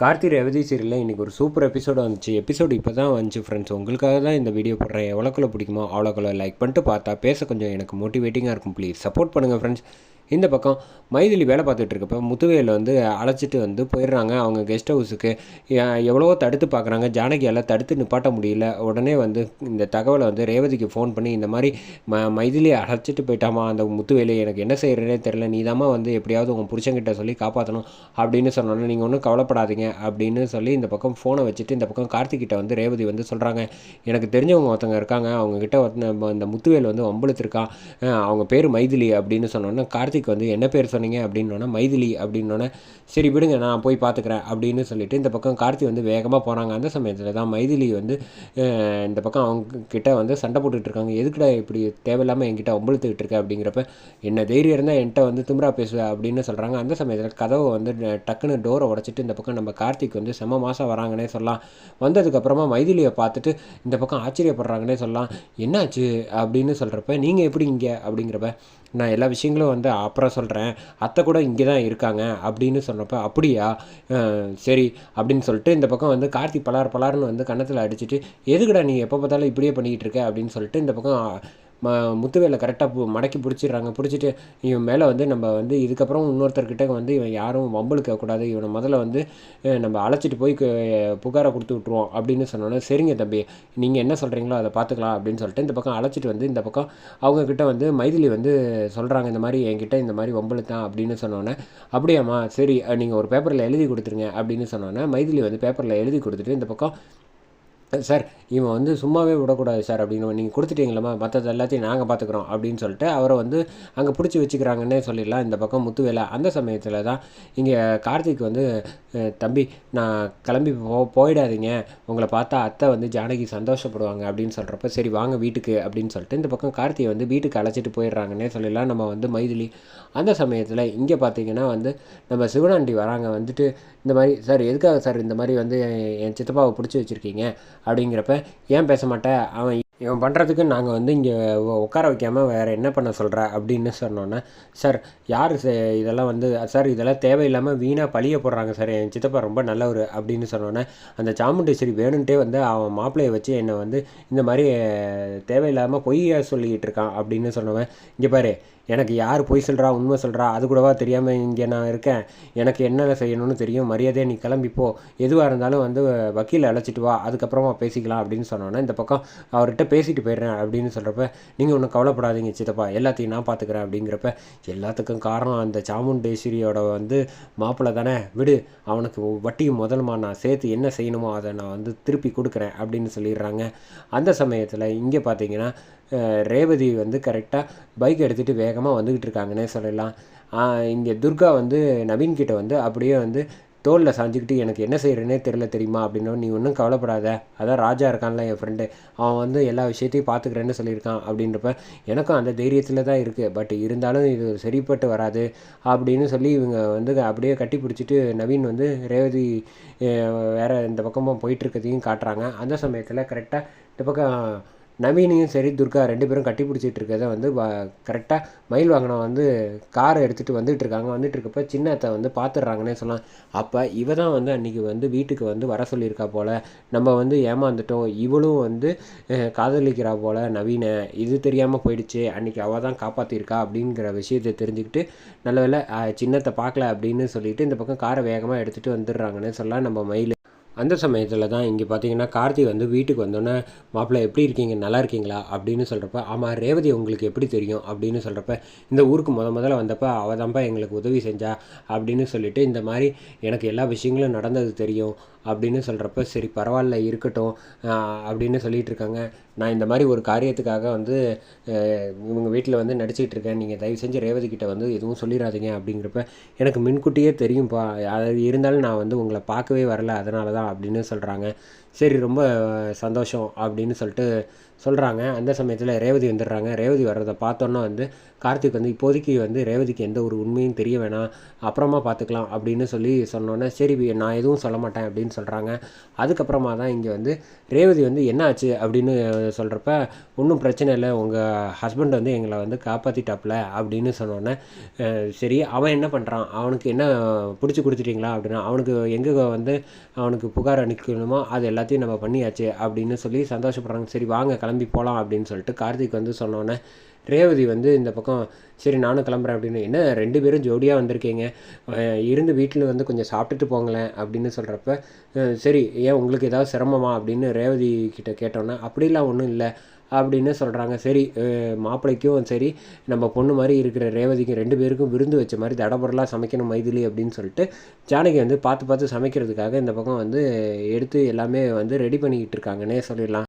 கார்த்தி ரேவதி சீரியலில் இன்றைக்கி ஒரு சூப்பர் எபிசோடு வந்துச்சு. எபிசோடு இப்போ தான் வந்துச்சு ஃப்ரெண்ட்ஸ் உங்களுக்காக தான் இந்த வீடியோ போடுறேன். எவ்வளோக்குள்ள பிடிக்குமோ அவ்வளோக்குள்ள லைக் பண்ணிட்டு பார்த்தா பேச கொஞ்சம் எனக்கு மோட்டிவேட்டிங்காக இருக்கும். ப்ளீஸ் சப்போர்ட் பண்ணுங்கள் ஃப்ரெண்ட்ஸ் இந்த பக்கம் மைதிலி வேலை பார்த்துட்டு இருக்கப்ப முத்துவேல் வந்து அழைச்சிட்டு வந்து போயிடுறாங்க. அவங்க கெஸ்ட் ஹவுஸுக்கு எவ்வளவோ தடுத்து பார்க்குறாங்க. ஜானகியால் தடுத்து நிப்பாட்ட முடியல. உடனே வந்து இந்த தகவலை வந்து ரேவதிக்கு ஃபோன் பண்ணி இந்த மாதிரி ம மைதிலியை அழைச்சிட்டு போயிட்டாமா? அந்த முத்துவேலு எனக்கு என்ன செய்கிறேனே தெரில நீ தாம்மா வந்து எப்படியாவது உங்கள் புருஷங்கிட்ட சொல்லி காப்பாற்றணும் அப்படின்னு சொன்னோன்னே நீங்கள் ஒன்றும் கவலைப்படாதீங்க அப்படின்னு சொல்லி இந்த பக்கம் ஃபோனை வச்சுட்டு இந்த பக்கம் கார்த்திகிட்ட வந்து ரேவதி வந்து சொல்கிறாங்க எனக்கு தெரிஞ்சவங்க ஒருத்தங்க இருக்காங்க. அவங்கக்கிட்ட இந்த முத்துவேல் வந்து வம்பளுத்துருக்கான் அவங்க பேர் மைதிலி அப்படின்னு சொன்னோன்னே கார்த்திக் வந்து என்ன பேர் சொன்னீங்க அப்படின்னோடனே மைதிலி அப்படின்னோடனே சரி விடுங்க நான் போய் பார்த்துக்கிறேன் அப்படின்னு சொல்லிட்டு இந்த பக்கம் கார்த்தி வந்து வேகமாக போகிறாங்க அந்த சமயத்தில் தான் மைதிலி வந்து இந்த பக்கம் அவங்க கிட்ட வந்து சண்டை போட்டுட்டு இருக்காங்க. எதுக்குடா இப்படி தேவையில்லாமல் என்கிட்ட ஒம்பளுத்துக்கிட்டு இருக்க? அப்படிங்கிறப்ப என்ன தைரியம் இருந்தால் என்கிட்ட வந்து திமிரா பேசுவேன் அப்படின்னு சொல்கிறாங்க அந்த சமயத்தில் கதவை வந்து டக்குன்னு டோரை உடச்சிட்டு இந்த பக்கம் நம்ம கார்த்திக் வந்து செம மாதம் வராங்கன்னே சொல்லலாம். வந்ததுக்கப்புறமா மைதிலியை பார்த்துட்டு இந்த பக்கம் ஆச்சரியப்படுறாங்கன்னே சொல்லலாம். என்னாச்சு? அப்படின்னு சொல்கிறப்ப நீங்கள் எப்படி இங்கே? அப்படிங்கிறப்ப நான் எல்லா விஷயங்களும் வந்து அப்புறம் சொல்கிறேன் அத்தை கூட இங்கே தான் இருக்காங்க அப்படின்னு சொன்னப்போ அப்படியா? சரி அப்படின்னு சொல்லிட்டு இந்த பக்கம் வந்து கார்த்தி பலார் பலார்னு வந்து கன்னத்தில் அடிச்சிட்டு எதுக்குடா நீ எப்போ பார்த்தாலும் இப்படியே பண்ணிக்கிட்டு இருக்க? அப்படின்னு சொல்லிட்டு இந்த பக்கம் ம முத்துவேலை கரெக்டாக மடக்கி பிடிச்சிடுறாங்க. பிடிச்சிட்டு இவன் மேலே வந்து நம்ம வந்து இதுக்கப்புறம் இன்னொருத்தர்கிட்ட வந்து இவன் யாரும் வம்பளுக்க கூடாது. இவனை முதல்ல வந்து நம்ம அழைச்சிட்டு போய் புகாரை கொடுத்து விட்ருவோம் அப்படின்னு சொன்னோன்னே சரிங்க தம்பி நீங்கள் என்ன சொல்கிறீங்களோ அதை பார்த்துக்கலாம் அப்படின்னு சொல்லிட்டு இந்த பக்கம் அழைச்சிட்டு வந்து இந்த பக்கம் அவங்கக்கிட்ட வந்து மைதிலி வந்து சொல்கிறாங்க இந்த மாதிரி என்கிட்ட இந்த மாதிரி வம்பளுத்தான் அப்படின்னு சொன்னோன்னே அப்படியாம்மா சரி நீங்கள் ஒரு பேப்பரில் எழுதி கொடுத்துருங்க அப்படின்னு சொன்னோன்னே மைதிலி வந்து பேப்பரில் எழுதி கொடுத்துட்டு இந்த பக்கம் சார் இவன் வந்து சும்மாவே விடக்கூடாது சார் அப்படின்னு நீங்கள் கொடுத்துட்டீங்களா மற்றது எல்லாத்தையும் நாங்கள் பார்த்துக்குறோம் அப்படின்னு சொல்லிட்டு அவரை வந்து அங்கே பிடிச்சி வச்சுக்கிறாங்கன்னே சொல்லிடலாம். இந்த பக்கம் முத்துவேலை அந்த சமயத்தில் தான் இங்கே கார்த்திக் வந்து தம்பி நான் கிளம்பி போ போயிடாதீங்க. உங்களை பார்த்தா அத்தை வந்து ஜானகி சந்தோஷப்படுவாங்க அப்படின்னு சொல்கிறப்ப சரி வாங்க வீட்டுக்கு அப்படின்னு சொல்லிட்டு இந்த பக்கம் கார்த்தியை வந்து வீட்டுக்கு அழைச்சிட்டு போயிடுறாங்கன்னே சொல்லிடலாம். நம்ம வந்து மைதிலி. அந்த சமயத்தில் இங்கே பார்த்தீங்கன்னா வந்து நம்ம சிவனாண்டி வராங்க. வந்துட்டு இந்த மாதிரி சார் எதுக்காக சார் இந்த மாதிரி வந்து என் சித்தப்பாவை பிடிச்சி வச்சுருக்கீங்க? அப்படிங்கிறப்ப ஏன் பேச மாட்டேன் அவன் இவன் பண்ணுறதுக்கு நாங்கள் வந்து இங்கே உட்கார வைக்காமல் வேறு என்ன பண்ண சொல்கிற அப்படின்னு சொன்னோன்னே சார் யார் இதெல்லாம் வந்து சார் இதெல்லாம் தேவையில்லாமல் வீணாக பழிய போடுறாங்க சார். என் சித்தப்பா ரொம்ப நல்லவர் அப்படின்னு சொன்னோன்னே அந்த சாமுண்டேஸ்வரி வேணுன்ட்டே வந்து அவன் மாப்பிள்ளையை வச்சு என்னை வந்து இந்த மாதிரி தேவையில்லாமல் பொய்யா சொல்லிக்கிட்டு இருக்கான் அப்படின்னு சொன்னவன் இங்கே பாரு எனக்கு யார் பொய் சொல்கிறா உண்மை சொல்கிறா அது கூடவா தெரியாமல் இங்கே நான் இருக்கேன். எனக்கு என்ன செய்யணும்னு தெரியும். மரியாதையை நீ கிளம்பிப்போ எதுவாக இருந்தாலும் வந்து வக்கீல் அழைச்சிட்டு வா. அதுக்கப்புறமா பேசிக்கலாம் அப்படின்னு சொன்னோன்னே இந்த பக்கம் அவர்கிட்ட பேசிட்டு போயிடுறேன் அப்படின்னு சொல்கிறப்ப நீங்கள் ஒன்றும் கவலைப்படாதீங்க சித்தப்பா. எல்லாத்தையும் நான் பார்த்துக்கிறேன் அப்படிங்கிறப்ப எல்லாத்துக்கும் காரணம் அந்த சாமுண்டேஸ்வரியோட வந்து மாப்பிள்ளை தானே. விடு அவனுக்கு வட்டி முதல்மா நான் சேர்த்து என்ன செய்யணுமோ அதை நான் வந்து திருப்பி கொடுக்குறேன் அப்படின்னு சொல்லிடுறாங்க. அந்த சமயத்தில் இங்கே பார்த்தீங்கன்னா ரேவதி வந்து கரெக்டாக பைக் எடுத்துகிட்டு வேகமாக வந்துக்கிட்டு இருக்காங்கன்னே சொல்லலாம். இங்கே துர்கா வந்து நவீன்கிட்ட வந்து அப்படியே வந்து தோலில் சாஞ்சிக்கிட்டு எனக்கு என்ன செய்கிறேனே தெரில தெரியுமா? அப்படின்னு நீ ஒன்றும் கவலைப்படாத. அதான் ராஜா இருக்கான்ல என் ஃப்ரெண்டு அவன் வந்து எல்லா விஷயத்தையும் பார்த்துக்கிறேன்னு சொல்லியிருக்கான் அப்படின்றப்ப எனக்கும் அந்த தைரியத்தில் தான் இருக்குது பட் இருந்தாலும் இது சரிப்பட்டு வராது. அப்படின்னு சொல்லி இவங்க வந்து அப்படியே கட்டி பிடிச்சிட்டு நவீன் வந்து ரேவதி வேறு இந்த பக்கமாக போயிட்டுருக்கதையும் காட்டுறாங்க. அந்த சமயத்தில் கரெக்டாக இந்த பக்கம் நவீனையும் சரி துர்கா ரெண்டு பேரும் கட்டி பிடிச்சிட்டு இருக்கிறத வந்து கரெக்டாக மயில் வாங்கின வந்து காரை எடுத்துகிட்டு வந்துட்டு இருக்காங்க. வந்துட்டு இருக்கப்ப சின்ன அத்தை வந்து பார்த்துடுறாங்கன்னே சொல்லலாம். அப்போ இவ தான் வந்து அன்றைக்கி வந்து வீட்டுக்கு வந்து வர சொல்லியிருக்கா போல். நம்ம வந்து ஏமாந்துட்டோம். இவளும் வந்து காதலிக்கிறா போல் நவீன. இது தெரியாமல் போயிடுச்சு. அன்றைக்கி அவள் தான் காப்பாற்றிருக்கா அப்படிங்கிற விஷயத்தை தெரிஞ்சுக்கிட்டு நல்ல வேலை சின்னத்தை பார்க்கல அப்படின்னு சொல்லிட்டு இந்த பக்கம் காரை வேகமாக எடுத்துகிட்டு வந்துடுறாங்கன்னே சொல்லலாம் நம்ம மயில். அந்த சமயத்தில் தான் இங்கே பார்த்தீங்கன்னா கார்த்திக் வந்து வீட்டுக்கு வந்தோன்னே மாப்பிள்ளை எப்படி இருக்கீங்க? நல்லா இருக்கீங்களா? அப்படின்னு சொல்கிறப்ப ஆமாம் ரேவதி உங்களுக்கு எப்படி தெரியும்? அப்படின்னு சொல்கிறப்ப இந்த ஊருக்கு முத முதல்ல வந்தப்போ அவள் தான்ப்பா எங்களுக்கு உதவி செஞ்சா அப்படின்னு சொல்லிட்டு இந்த மாதிரி எனக்கு எல்லா விஷயங்களும் நடந்தது தெரியும். அப்படின்னு சொல்கிறப்ப சரி பரவாயில்ல இருக்கட்டும். அப்படின்னு சொல்லிகிட்டு இருக்காங்க நான் இந்த மாதிரி ஒரு காரியத்துக்காக வந்து இவங்க வீட்டில் வந்து நடிச்சிக்கிட்டு இருக்கேன் நீங்கள் தயவு செஞ்சு ரேவதி கிட்ட வந்து எதுவும் சொல்லிடாதீங்க அப்படிங்கிறப்ப எனக்கு முன்கூட்டியே தெரியும்ப்பா அது இருந்தாலும் நான் வந்து உங்களை பார்க்கவே வரல அதனால தான் அப்படின்னு சொல்கிறாங்க சரி ரொம்ப சந்தோஷம் அப்படின்னு சொல்லிட்டு சொல்கிறாங்க அந்த சமயத்தில் ரேவதி வந்துடுறாங்க. ரேவதி வர்றதை பார்த்தோன்னா வந்து கார்த்திக் வந்து இப்போதைக்கு வந்து ரேவதிக்கு எந்த ஒரு உண்மையும் தெரிய வேணாம் அப்புறமா பார்த்துக்கலாம் அப்படின்னு சொல்லி சொன்னோன்னே சரி நான் எதுவும் சொல்ல மாட்டேன் அப்படின்னு சொல்கிறாங்க அதுக்கப்புறமா தான் இங்கே வந்து ரேவதி வந்து என்ன ஆச்சு? அப்படின்னு சொல்கிறப்ப ஒன்றும் பிரச்சனை இல்லை உங்கள் ஹஸ்பண்ட் வந்து எங்களை வந்து காப்பாற்றிட்டாப்ல அப்படின்னு சொன்னோன்னே சரி அவன் என்ன பண்ணுறான் அவனுக்கு என்ன பிடிச்சி கொடுத்துட்டீங்களா? அப்படின்னா அவனுக்கு எங்கே வந்து அவனுக்கு புகார் அனுப்பிக்கணுமோ அது எல்லாத்தையும் நம்ம பண்ணியாச்சு அப்படின்னு சொல்லி சந்தோஷப்படுறாங்க. சரி வாங்க கிளம்பி போகலாம் அப்படின்னு சொல்லிட்டு கார்த்திக் வந்து சொன்னோன்னே ரேவதி வந்து இந்த பக்கம் சரி நானும் கிளம்புறேன் அப்படின்னு. என்ன ரெண்டு பேரும் ஜோடியாக வந்திருக்கீங்க? இருந்து வீட்டில் வந்து கொஞ்சம் சாப்பிட்டுட்டு போங்களேன் அப்படின்னு சொல்கிறப்ப சரி ஏன் உங்களுக்கு ஏதாவது சிரமமா? அப்படின்னு ரேவதி கிட்ட கேட்டோன்னே அப்படிலாம் ஒன்றும் இல்லை அப்படின்னு சொல்கிறாங்க சரி மாப்பிள்ளைக்கும் சரி நம்ம பொண்ணு மாதிரி இருக்கிற ரேவதிக்கும் ரெண்டு பேருக்கும் விருந்து வச்ச மாதிரி தடபுடலாக சமைக்கணும் மைதிலி அப்படின்னு சொல்லிட்டு ஜானகி வந்து பார்த்து பார்த்து சமைக்கிறதுக்காக இந்த பக்கம் வந்து எடுத்து எல்லாமே வந்து ரெடி பண்ணிக்கிட்டு இருக்காங்கன்னே சொல்லிடலாம்.